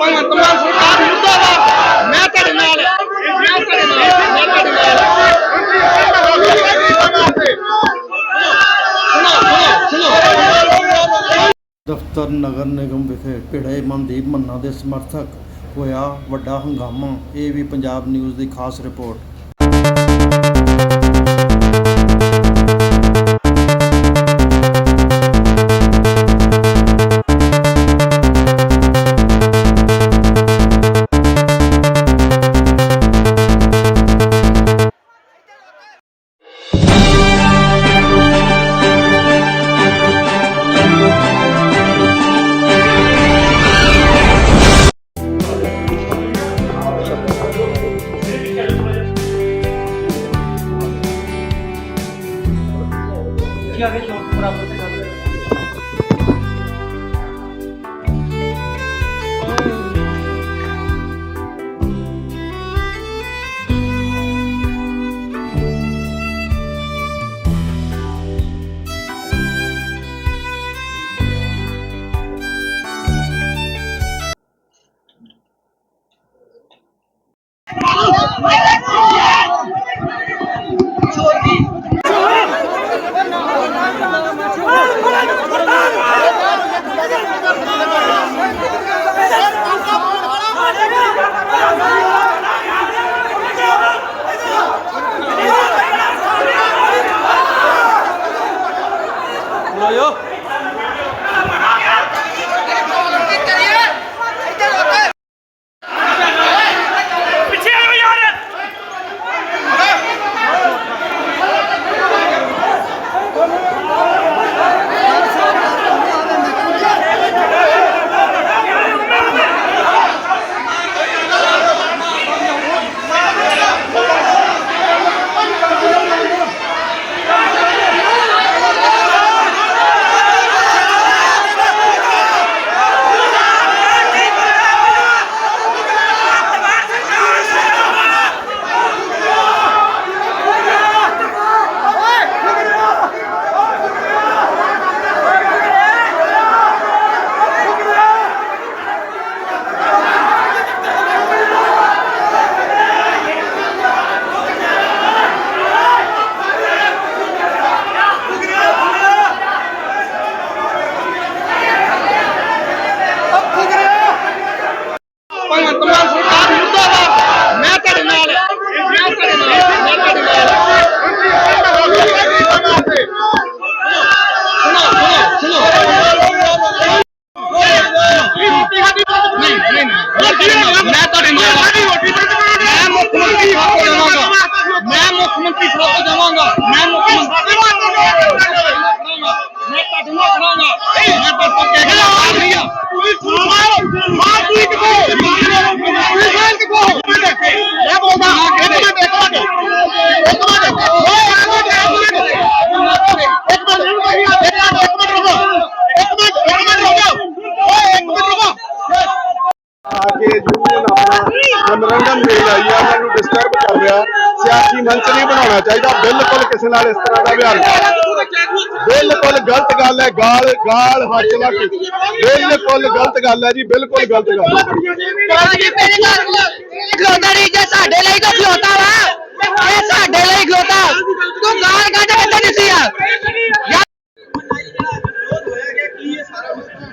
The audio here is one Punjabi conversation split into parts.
ਭਗਵੰਤ ਮਾਨ ਸਰਕਾਰ ਮੁਰਦਾਬਾਦ। ਮੈਂ ਤੁਹਾਡੇ ਨਾਲ ਮੈਂ ਤੁਹਾਡੇ ਨਾਲ ਮੈਂ ਤੁਹਾਡੇ ਨਾਲ ਦਫ਼ਤਰ ਨਗਰ ਨਿਗਮ ਵਿਖੇ ਭਿੜੇ ਮਨਦੀਪ ਮੰਨਾ ਦੇ ਸਮਰਥਕ ਹੋਇਆ ਵੱਡਾ ਹੰਗਾਮਾ। ਇਹ ਵੀ ਪੰਜਾਬ ਨਿਊਜ਼ ਦੀ ਖਾਸ ਰਿਪੋਰਟ। Vamos a 加油。ਮੈਂ ਮੁੱਖ ਮੰਤਰੀ ਸਾਹਿਬ ਕੋਲ ਜਾਵਾਂਗਾ ਮੈਂ ਮੁੱਖ ਮੰਤਰੀ ਸਾਹਿਬ ਕੋਲ ਜਾਵਾਂਗਾ ਮੈਂ ਮੁੱਖ ਮੰਤਰੀ ਮੈਂ ਤੁਹਾਡੇ ਨਾਲ ਖੜਾਂਗਾ ਮੈਂ ਤਾਂ ਕਹਿ ਕੇ ਆ ਰਹੀ ਆ ਤੁਸੀਂ ਮਾਰ ਮਾਰ ਤੂੰ ਕਿੱਥੇ ਮਾਰ ਕਿੱਥੇ ਮੈਂ ਬੋਲਦਾ ਇੱਕ ਮਿੰਟ ਇੱਕ ਮਿੰਟ ਇੱਕ ਮਿੰਟ ਓਏ ਇੱਕ ਮਿੰਟ ਇੱਕ ਮਿੰਟ ਇੱਕ ਮਿੰਟ ਇੱਕ ਮਿੰਟ ਇੱਕ ਮਿੰਟ ਰੁਕੋ ਇੱਕ ਮਿੰਟ ਇੱਕ ਮਿੰਟ ਰੁਕੋ ਓਏ ਇੱਕ ਮਿੰਟ ਡਿਸਟਰਬ ਕਰ ਰਿਹਾ ਸਿਆਸੀ ਮੰਚ ਨਹੀਂ ਬਣਾਉਣਾ ਚਾਹੀਦਾ। ਬਿਲਕੁਲ ਕਿਸੇ ਨਾਲ ਇਸ ਤਰ੍ਹਾਂ ਦਾ ਵਿਹਾਰ ਬਿਲਕੁਲ ਗਲਤ ਗੱਲ ਹੈ। ਗਾਲ ਗਾਲ ਹੱਥ ਲਾ ਕੇ ਬਿਲਕੁਲ ਗਲਤ ਗੱਲ ਹੈ ਜੀ। ਬਿਲਕੁਲ ਗਲਤ ਗੱਲ ਹੈ। ਖਲੋਤਾ ਨਹੀਂ ਜੇ ਸਾਡੇ ਲਈ ਤਾਂ ਖਲੋਤਾ ਵਾ। ਇਹ ਸਾਡੇ ਲਈ ਖਲੋਤਾ। ਤੂੰ ਗਾਲ ਕੱਢ ਕੇ ਤਾਂ ਨਹੀਂ ਆ।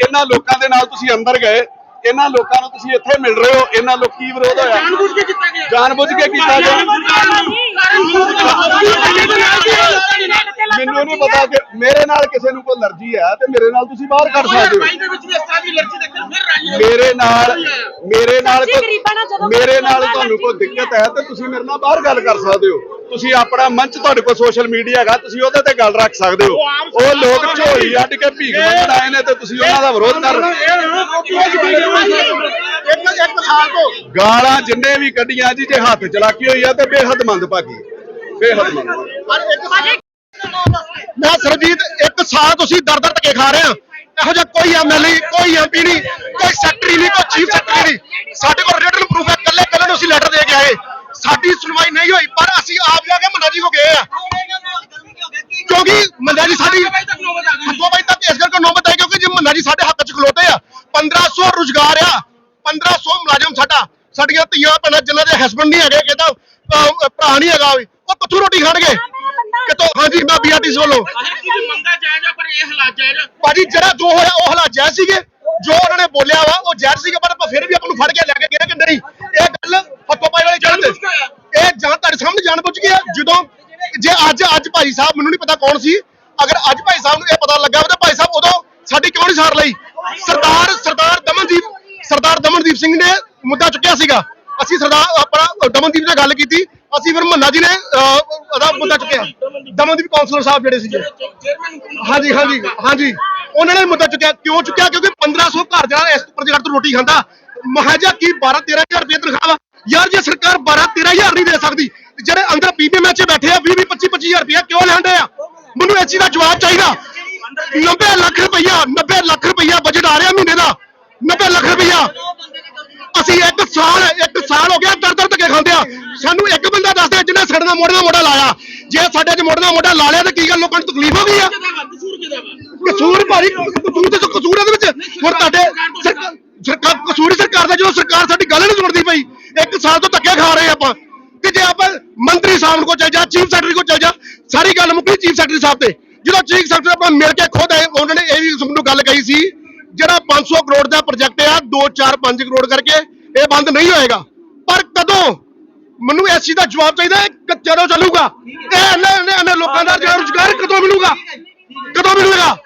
ਇਹਨਾਂ ਲੋਕਾਂ ਦੇ ਨਾਲ ਤੁਸੀਂ ਅੰਦਰ ਗਏ ਇਹਨਾਂ ਲੋਕਾਂ ਨੂੰ ਤੁਸੀਂ ਇੱਥੇ ਮਿਲ ਰਹੇ ਹੋ ਇਹਨਾਂ ਲੋਕ ਕੀ ਵਿਰੋਧ ਹੋਇਆ? ਜਾਣਬੁੱਝ ਕੇ ਕੀਤਾ ਗਿਆ। ਜਾਣਬੁੱਝ ਕੇ ਕੀਤਾ ਗਿਆ। ਮੈਨੂੰ ਨਹੀਂ ਪਤਾ ਕਿ ਮੇਰੇ ਨਾਲ ਕਿਸੇ ਨੂੰ ਕੋਈ ਅਲਰਜੀ ਹੈ ਤੇ ਮੇਰੇ ਨਾਲ ਤੁਸੀਂ ਬਾਹਰ ਕਰ ਸਕਦੇ ਹੋ। ਮੇਰੇ ਨਾਲ ਮੇਰੇ ਨਾਲ ਮੇਰੇ ਨਾਲ ਤੁਹਾਨੂੰ ਕੋਈ ਦਿੱਕਤ ਹੈ ਤੇ ਤੁਸੀਂ ਮੇਰੇ ਨਾਲ ਬਾਹਰ ਗੱਲ ਕਰ ਸਕਦੇ ਹੋ। ਤੁਸੀਂ ਆਪਣਾ ਮੰਚ ਤੁਹਾਡੇ ਕੋਲ ਸੋਸ਼ਲ ਮੀਡੀਆ ਹੈਗਾ ਤੁਸੀਂ ਉਹਦੇ ਤੇ ਗੱਲ ਰੱਖ ਸਕਦੇ ਹੋ। ਉਹ ਲੋਕ ਝੋਲੀ ਅੱਡ ਕੇ ਭੀਖ ਮੰਗਣ ਆਏ ਨੇ ਤੇ ਤੁਸੀਂ ਉਹਨਾਂ ਦਾ ਵਿਰੋਧ ਕਰ ਰਹੇ ਗਾਲਾਂ ਜਿੰਨੇ ਵੀ ਕੱਢੀਆਂ ਜੀ ਜੇ ਹੱਥ ਚਲਾਕੀ ਹੋਈ ਆ ਤੇ ਬੇਹੱਦ ਮੰਦਭਾਗੀ ਬੇਹੱਦ ਮੰਦਭਾਗੀ ਪਰ ਇੱਕ ਮੈਂ ਸਰਜੀਤ ਇੱਕ ਸਾਲ ਤੁਸੀਂ ਦਰ ਦਰ ਧੱਕੇ ਖਾ ਰਹੇ ਆ। ਇਹੋ ਜਿਹਾ ਕੋਈ ਐਮਐਲਏ ਕੋਈ ਐਮਪੀ ਨਹੀਂ ਕੋਈ ਸੈਕਟਰੀ ਨਹੀਂ ਕੋਈ ਚੀਫ ਸੈਕਟਰੀ ਨਹੀਂ। ਸਾਡੇ ਕੋਲ ਰਿਟਨ ਪ੍ਰੂਫ ਹੈ ਕੱਲੇ ਕੱਲੇ ਨੂੰ ਅਸੀਂ ਲੈਟਰ ਦੇ ਕੇ ਆਏ। ਸਾਡੀ ਸੁਣਵਾਈ ਨਹੀਂ ਹੋਈ ਪਰ ਅਸੀਂ ਆਪ ਜਾ ਕੇ ਮੰਨਾ ਜੀ ਕੋ ਗਏ ਆ। ਕਿਉਂਕਿ ਮੰਨਾ ਜੀ ਸਾਡੀ ਹੱਥੋਂ ਬਾਈ ਤੱਕ ਇਸ ਕਰਕੇ ਨੌਬਤ ਆਈ ਕਿਉਂਕਿ ਜੇ ਮੰਨਾ ਜੀ ਸਾਡੇ ਹੱਕ 'ਚ ਖਲੋਤੇ ਆ 1500 ਰੁਜ਼ਗਾਰ ਆ 1500 ਮੁਲਾਜ਼ਮ ਸਾਡਾ ਸਾਡੀਆਂ ਧੀਆਂ ਭੈਣਾਂ ਜਿਨ੍ਹਾਂ ਦੇ ਹਸਬੰਡ ਨਹੀਂ ਹੈਗੇ ਕਿਹਦਾ ਭਰਾ ਨਹੀਂ ਹੈਗਾ ਵੀ, ਉਹ ਕਿੱਥੋਂ ਰੋਟੀ ਖਾਣਗੇ? ਕਿਤੋਂ ਹਾਂਜੀ ਮੈਂ ਬੀਆਰਟੀਸ ਵੱਲੋਂ। ਭਾਜੀ ਜਿਹੜਾ ਜੋ ਹੋਇਆ ਉਹ ਹਾਲਾਤ ਜਾਇਜ਼ ਸੀਗੇ। ਜੋ ਉਹਨਾਂ ਨੇ ਬੋਲਿਆ ਵਾ ਉਹ ਜਾਇਜ਼ ਸੀਗਾ ਪਰ ਆਪਾਂ ਫਿਰ ਵੀ ਆਪਾਂ ਨੂੰ ਫੜ ਕਿ ਨਹੀਂ ਇਹ ਗੱਲ ਹੱਥੋਂ ਪਾਈ ਵਾਲੀ ਜਾਣ ਇਹ ਜਾਂ ਤੁਹਾਡੇ ਸਾਹਮਣੇ ਜਾਣ ਬੁੱਝ ਗਿਆ ਜਦੋਂ ਜੇ ਅੱਜ ਅੱਜ ਭਾਈ ਸਾਹਿਬ ਮੈਨੂੰ ਨਹੀਂ ਪਤਾ ਕੌਣ ਸੀ। ਅਗਰ ਅੱਜ ਭਾਈ ਸਾਹਿਬ ਨੂੰ ਇਹ ਪਤਾ ਲੱਗਾ ਤਾਂ ਭਾਈ ਸਾਹਿਬ ਉਦੋਂ ਸਾਡੀ ਕਿਉਂ ਨਹੀਂ ਸਾਰ ਲਈ? ਸਰਦਾਰ ਸਰਦਾਰ ਦਮਨਦੀਪ ਸਰਦਾਰ ਦਮਨਦੀਪ ਸਿੰਘ ਨੇ ਮੁੱਦਾ ਚੁੱਕਿਆ ਸੀਗਾ। ਅਸੀਂ ਸਰਦਾਰ ਆਪਣਾ ਦਮਨਦੀਪ ਨਾਲ ਗੱਲ ਕੀਤੀ। ਅਸੀਂ ਫਿਰ ਮੰਨਾ ਜੀ ਨੇ ਅਹ, ਉਹਦਾ ਮੁੱਦਾ ਚੁੱਕਿਆ। ਦਮਨਦੀਪ ਕੌਂਸਲਰ ਸਾਹਿਬ ਜਿਹੜੇ ਸੀਗੇ। ਹਾਂਜੀ ਹਾਂਜੀ ਹਾਂਜੀ। ਉਹਨਾਂ ਨੇ ਮੁੱਦਾ ਚੁੱਕਿਆ। ਕਿਉਂ ਚੁੱਕਿਆ? ਕਿਉਂਕਿ 1500 ਘਰ ਜਿਹੜਾ ਇਸ ਪ੍ਰੋਜੈਕਟ ਤੋਂ ਰੋਟੀ ਖਾਂਦਾ। ਮਹਾਜਾ ਕੀ 12 13000 ਰੁਪਏ ਤਨਖਾਹ ਯਾਰ ਜੇ ਸਰਕਾਰ 12 13000 ਨਹੀਂ ਦੇ ਸਕਦੀ, ਤੇ ਜਿਹੜੇ ਅੰਦਰ ਪੀਪੀਐਮ ਚ ਬੈਠੇ ਆ 20 20 25 25000 ਰੁਪਇਆ ਕਿਉਂ ਲੈਂਦੇ ਆ? ਮੈਨੂੰ ਇਸ ਚੀਜ਼ ਦਾ ਜਵਾਬ ਚਾਹੀਦਾ। 90 ਲੱਖ ਰੁਪਈਆ 90 ਲੱਖ ਰੁਪਈਆ ਬਜਟ ਆ ਰਿਹਾ ਮਹੀਨੇ ਦਾ। 90 ਲੱਖ ਰੁਪਈਆ ਅਸੀਂ ਇੱਕ ਸਾਲ ਇੱਕ ਸਾਲ ਹੋ ਗਿਆ ਦਰ ਦਰ ਧੱਕੇ ਖਾਂਦੇ ਆ। ਸਾਨੂੰ ਇੱਕ ਬੰਦਾ ਦੱਸ ਦੇ ਜਿਹਨੇ ਸਾਡੇ ਨਾਲ ਮੋਢੇ ਨਾਲ ਮੋਢਾ ਲਾਇਆ। ਜੇ ਸਾਡੇ 'ਚ ਮੋਢੇ ਨਾਲ ਮੋਢਾ ਲਾ ਲਿਆ ਤੇ ਕੀ ਗੱਲ, ਲੋਕਾਂ ਨੂੰ ਤਕਲੀਫ ਹੋ ਗਈ ਆ? ਕਸੂਰ ਭਾਰੀ, ਕਸੂਰ ਤੇ ਕਸੂਰ ਇਹਦੇ ਵਿੱਚ। ਹੁਣ ਤੁਹਾਡੇ ਸਰਕਾਰ ਸਰਕਾਰ ਕਸੂਰ ਹੀ ਸਰਕਾਰ ਦਾ ਜਦੋਂ ਸਰਕਾਰ ਸਾਡੀ ਗੱਲ ਨਹੀਂ ਸੁਣਦੀ ਪਈ ਇੱਕ ਸਾਲ ਤੋਂ ਧੱਕੇ ਖਾ ਰਹੇ ਆਪਾਂ ਤੇ ਜੇ ਆਪਾਂ ਮੰਤਰੀ ਸਾਹਿਬ ਕੋਲ ਚੱਲ ਜਾ ਚੀਫ ਸੈਕਟਰੀ ਕੋਲ ਚੱਲ ਜਾ ਸਾਰੀ ਗੱਲ ਮੁੱਕੀ ਚੀਫ ਸੈਕਟਰੀ ਸਾਹਿਬ ਤੇ। ਜਦੋਂ ਚੀਫ ਸੈਕਟਰੀ ਆਪਾਂ ਮਿਲ ਕੇ ਖੁਦ ਆਏ, ਉਹਨਾਂ ਨੇ ਇਹ ਵੀ ਸਾਨੂੰ ਗੱਲ ਕਹੀ ਸੀ, ਜਿਹੜਾ 500 ਕਰੋੜ ਦਾ ਪ੍ਰੋਜੈਕਟ ਆ 2 4 5 ਕਰੋੜ ਕਰਕੇ ਇਹ ਬੰਦ ਨਹੀਂ ਹੋਏਗਾ। ਪਰ ਕਦੋਂ? ਮੈਨੂੰ ਇਸ ਚੀਜ਼ ਦਾ ਜਵਾਬ ਚਾਹੀਦਾ ਹੈ ਕਿ ਚੱਲੂਗਾ? ਇਹ ਇੰਨੇ ਲੋਕਾਂ ਦਾ ਰੁਜ਼ਗਾਰ ਕਦੋਂ ਮਿਲੂਗਾ? ਕਦੋਂ ਮਿਲੂਗਾ?